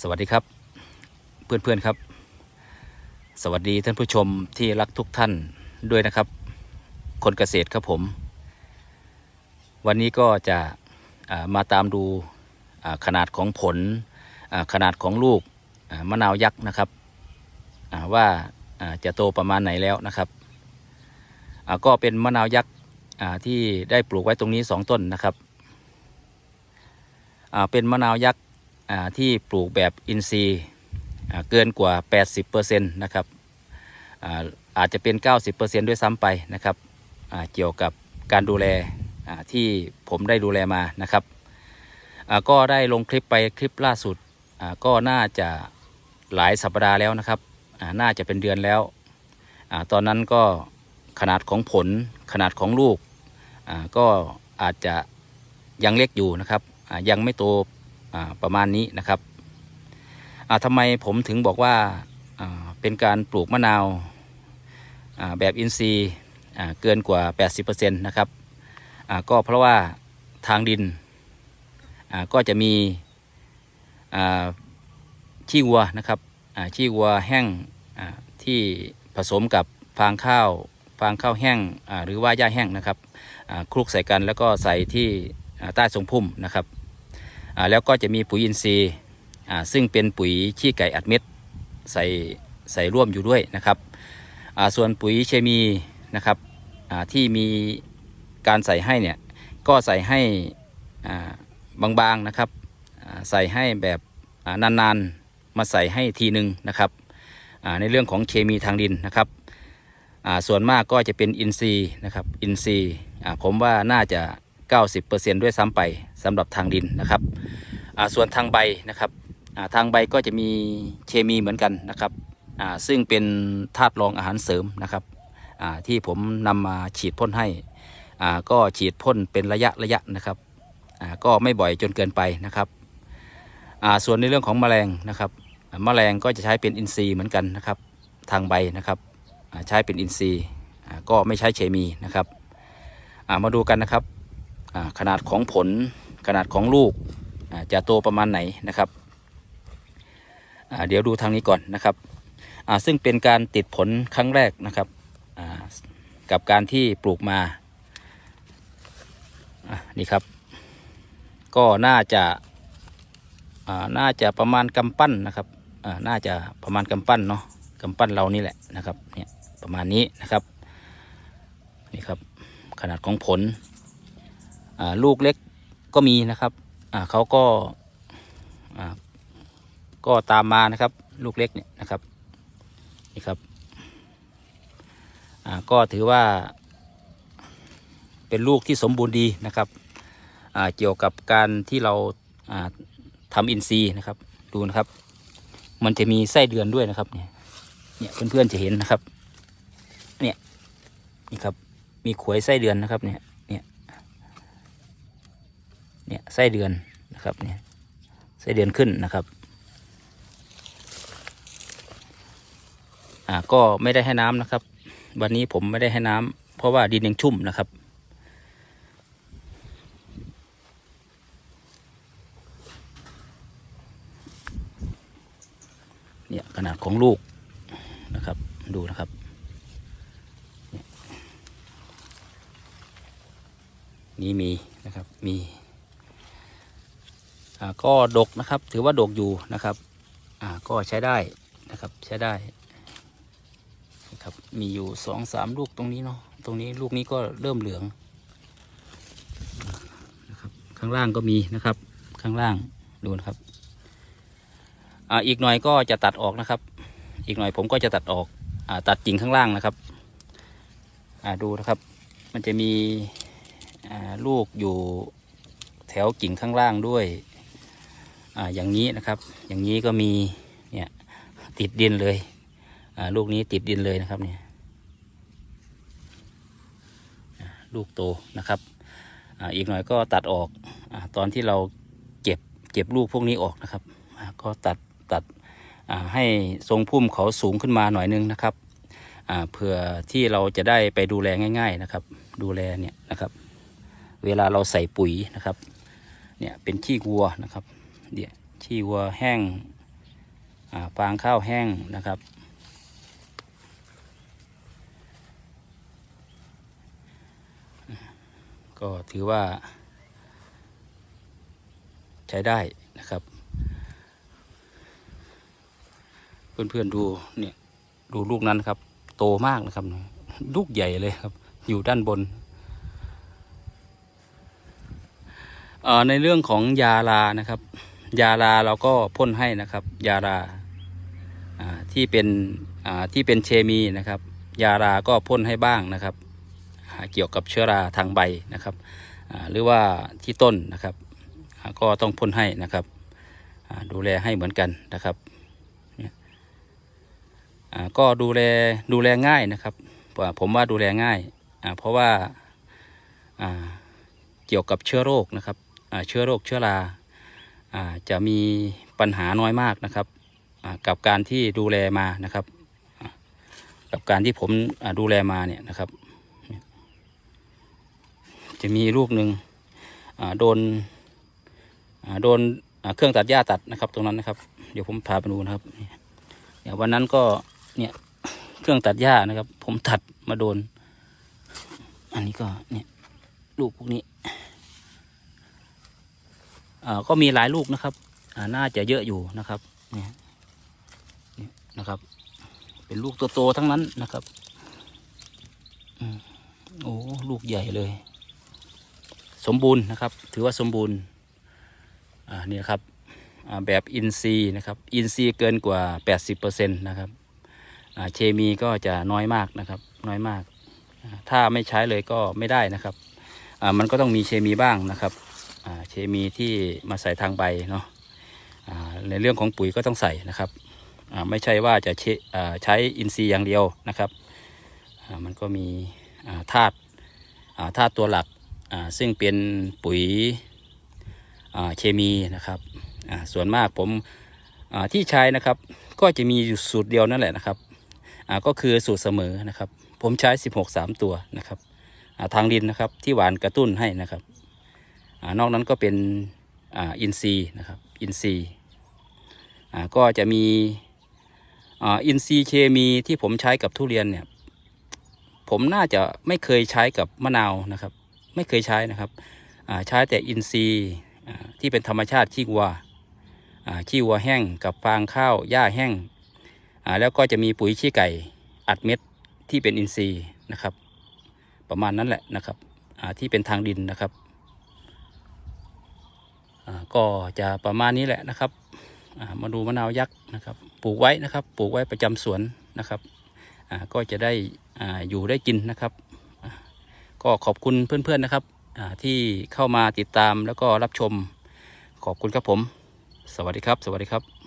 สวัสดีครับ เพื่อนๆครับ สวัสดีท่านผู้ชมที่รักทุกท่านด้วยนะครับ คนเกษตรครับผม วันนี้ก็จะามาตามดูขนาดของผลขนาดของลูกมะนาวยักษ์นะครับว่าาจะโตประมาณไหนแล้วนะครับก็เป็นมะนาวยักษ์ที่ได้ปลูกไว้ตรงนี้สองต้นนะครับเป็นมะนาวยักษ์ ที่ปลูกแบบอินทรีย์เกินกว่า 80%นะครับอาอาจจะเป็น 90%ด้วยซ้ำไปนะครับเกี่ยวกับการดูแลที่ผมได้ดูแลมานะครับก็ได้ลงคลิปไปคลิปล่าสุดก็น่าจะหลายสัปดาห์แล้วนะครับน่าจะเป็นเดือนแล้วอตอนนั้นก็ขนาดของผลขนาดของลูกก็อาจจะยังเล็กอยู่นะครับยังไม่โต ประมาณนี้นะครับทำไมผมถึงบอกว่าเป็นการปลูกมะนาวแบบอินทรีย์เกินกว่า 80%นะครับก็เพราะว่าทางดินก็จะมีอ่าขี้วัวนะครับอ่าขี้วัวแห้งที่ผสมกับฟางข้าวฟางข้าวแห้งหรือว่าหญ้าแห้งนะครับคลุกใส่กันแล้วก็ใส่ที่ใต้ทรงพุ่มนะครับ แล้วก็จะมีปุ๋ยอินทรีย์ซึ่งเป็นปุ๋ยขี้ไก่อัดเม็ดใส่ใส่ร่วมอยู่ด้วยนะครับส่วนปุ๋ยเคมีนะครับที่มีการใส่ให้เนี่ยก็ใส่ให้บางๆนะครับใส่ให้แบบนานๆมาใส่ให้ทีหนึ่งนะครับในเรื่องของเคมีทางดินนะครับส่วนมากก็จะเป็นอินทรีย์นะครับอินทรีย์ผมว่าน่าจะ 90%ด้วยซ้ำไปสำหรับทางดินนะครับส่วนทางใบนะครับทางใบก็จะมีเคมีเหมือนกันนะครับซึ่งเป็นธาตุรองอาหารเสริมนะครับที่ผมนำมาฉีดพ่นให้ก็ฉีดพ่นเป็นระยะระยะนะครับก็ไม่บ่อยจนเกินไปนะครับส่วนในเรื่องของแมลงนะครับแมลงก็จะใช้เป็นอินทรีย์เหมือนกันนะครับทางใบนะครับใช้เป็นอินทรีย์ก็ไม่ใช้เคมีนะครับมาดูกันนะครับ ขนาดของผลขนาดของลูกจะโตประมาณไหนนะครับเดี๋ยวดูทางนี้ก่อนนะครับซึ่งเป็นการติดผลครั้งแรกนะครับกับการที่ปลูกมานี่ครับ ก็น่าจะน่าจะประมาณกำปั้นนะครับน่าจะประมาณกำปั้นเนาะกำปั้นเรานี่แหละนะครับเนี่ยประมาณนี้นะครับนี่ครับขนาดของผล ลูกเล็กก็มีนะครับเขาก็ก็ตามมานะครับ ลูกเล็กเนี่ยนะครับนี่ครับก็ถือว่าเป็นลูกที่สมบูรณ์ดีนะครับเกี่ยวกับการที่เราาทำอินทรีย์นะครับดูนะครับ มันจะมีไส้เดือนด้วยนะครับเนี่ยเนี่ยเพื่อนๆจะเห็นนะครับ เนี่ยนี่ครับมีขวยไส้เดือนนะครับเนี่ย เนี่ยไส้เดือนนะครับเนี่ยไส้เดือนขึ้นนะครับอ่าก็ไม่ได้ให้น้ำนะครับ วันนี้ผมไม่ได้ให้น้ำเพราะว่าดินยังชุ่มนะครับ เนี่ยขนาดของลูกนะครับดูนะครับนี่มีนะครับมี ก็ดกนะครับ ถือว่าดกอยู่นะครับก็ใช้ได้นะครับใช้ได้ครับมีอยู่สองสามลูกตรงนี้เนาะตรงนี้ลูกนี้ก็เริ่มเหลืองนะครับข้างล่างก็มีนะครับข้างล่างดูนะครับออีกหน่อยก็จะตัดออกนะครับ อีกหน่อยผมก็จะตัดออกอตัดกิ่งข้างล่างนะครับดูนะครับ มันจะมีลูกอยู่แถวกิ่งข้างล่างด้วย อ่าอย่างนี้นะครับ อย่างนี้ก็มีเนี่ยติดดินเลยอ่าลูกนี้ติดดินเลยนะครับเนี่ยลูกโตนะครับออีกหน่อยก็ตัดออกอตอนที่เราเก็บเก็บลูกพวกนี้ออกนะครับก็ตัดตัดให้ทรงพุ่มเขาสูงขึ้นมาหน่อยนึงนะครับเพื่อที่เราจะได้ไปดูแลง่าย ๆนะครับ ดูแลเนี่ยนะครับ เวลาเราใส่ปุ๋ยนะครับเนี่ยเป็นขี้วัวนะครับ เนี่ยขี้วัวแห้งฟางข้าวแห้งนะครับ ก็ถือว่า ใช้ได้นะครับ เพื่อนๆดูเนี่ยดูลูกนั้นครับ โตมากนะครับ ลูกใหญ่เลยครับ อยู่ด้านบน ในเรื่องของยาลานะครับ ยาลาเราก็พ่นให้นะครับ ยาลาที่เป็นที่เป็นเคมีนะครับ ยาลาก็พ่นให้บ้างนะครับ เกี่ยวกับเชื้อราทางใบนะครับหรือว่าที่ต้นนะครับ ก็ต้องพ่นให้นะครับดูแลให้เหมือนกันนะครับก็ดูแลดูแลง่ายนะครับ ผมว่าดูแลง่าย เพราะว่าเกี่ยวกับเชื้อโรคนะครับเชื้อโรคเชื้อรา จะมีปัญหาน้อยมากนะครับกับการที่ดูแลมานะครับ กับการที่ผมดูแลมาเนี่ยนะครับ จะมีลูกหนึ่งโดนโดนเครื่องตัดหญ้าตัดนะครับ ตรงนั้นนะครับ เดี๋ยวผมพาไปดูนะครับเนี่ยวันนั้นก็เนี่ยเครื่องตัดหญ้านะครับ ผมตัดมาโดน อันนี้ก็เนี่ยลูกพวกนี้ ก็มีหลายลูกนะครับน่าจะเยอะอยู่นะครับเนี่ยนะครับ เป็นลูกโตๆทั้งนั้นนะครับอโอ้ลูกใหญ่เลย สมบูรณ์นะครับ ถือว่าสมบูรณ์อ่านี่นะครับแบบอินซีนะครับ อินซีเกินกว่า 80%นะครับเคมีก็จะน้อยมากนะครับ น้อยมาก ถ้าไม่ใช้เลยก็ไม่ได้นะครับ มันก็ต้องมีเคมีบ้างนะครับ เคมีที่มาใส่ทางใบเนาะในเรื่องของปุ๋ยก็ต้องใส่นะครับไม่ใช่ว่าจะใช้อินทรีย์อย่างเดียวนะครับมันก็มีธาตุธาตุตัวหลักซึ่งเป็นปุ๋ยเคมีนะครับส่วนมากผมที่ใช้นะครับก็จะมีอยู่สูตรเดียวนั่นแหละนะครับก็คือสูตรเสมอนะครับ ผมใช้ 16 3 ตัวนะครับทางดินนะครับที่หวานกระตุ้นให้นะครับ นอกนั้นก็เป็นอินซีนะครับอินซีก็จะมีอินซีเคมีที่ผมใช้กับทุเรียนเนี่ยผมน่าจะไม่เคยใช้กับมะนาวนะครับ ไม่เคยใช้นะครับใช้แต่อินซีที่เป็นธรรมชาติขี้วัวอ่าขี้วัวแห้งกับฟางข้าวหญ้าแห้งแล้วก็จะมีปุ๋ยขี้ไก่อัดเม็ดที่เป็นอินซีย์นะครับ ประมาณนั้นแหละนะครับที่เป็นทางดินนะครับ ก็จะประมาณนี้แหละนะครับมาดูมะนาวยักษ์นะครับ ปลูกไว้นะครับปลูกไว้ประจำสวนนะครับก็จะได้อยู่ได้กินนะครับ ก็ขอบคุณเพื่อนๆนะครับที่เข้ามาติดตามแล้วก็รับชมขอบคุณครับผม สวัสดีครับ สวัสดีครับ